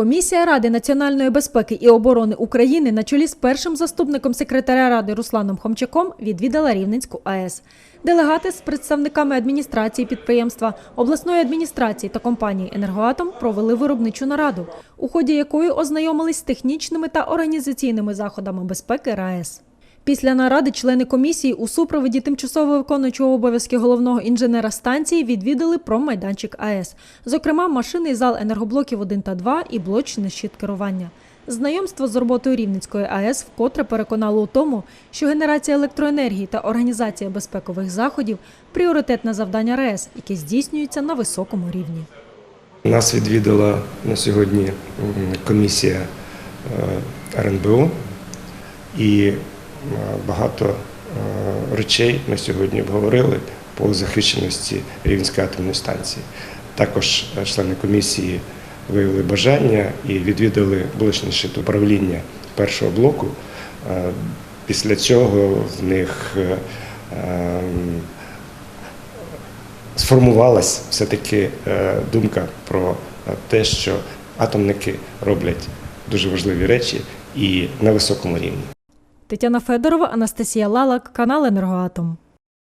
Комісія Ради національної безпеки і оборони України на чолі з першим заступником секретаря Ради Русланом Хомчаком відвідала Рівненську АЕС. Делегати з представниками адміністрації підприємства, обласної адміністрації та компанії «Енергоатом» провели виробничу нараду, у ході якої ознайомились з технічними та організаційними заходами безпеки РаЕС. Після наради члени комісії у супроводі тимчасово виконуючого обов'язки головного інженера станції відвідали промайданчик АЕС, зокрема машинний зал енергоблоків 1 та 2 і блочний щит керування. Знайомство з роботою Рівненської АЕС вкотре переконало у тому, що генерація електроенергії та організація безпекових заходів пріоритетне завдання РаЕС, яке здійснюється на високому рівні. Нас відвідала на сьогодні комісія е, РНБО і багато е, речей ми сьогодні обговорили по захищеності Рівненської атомної станції. Також е, члени комісії виявили бажання і відвідали щит управління першого блоку. Е, Після цього в них е, ем, сформувалась все-таки е, думка про е, те, що атомники роблять дуже важливі речі і на високому рівні. Тетяна Федорова, Анастасія Лалак, канал Енергоатом.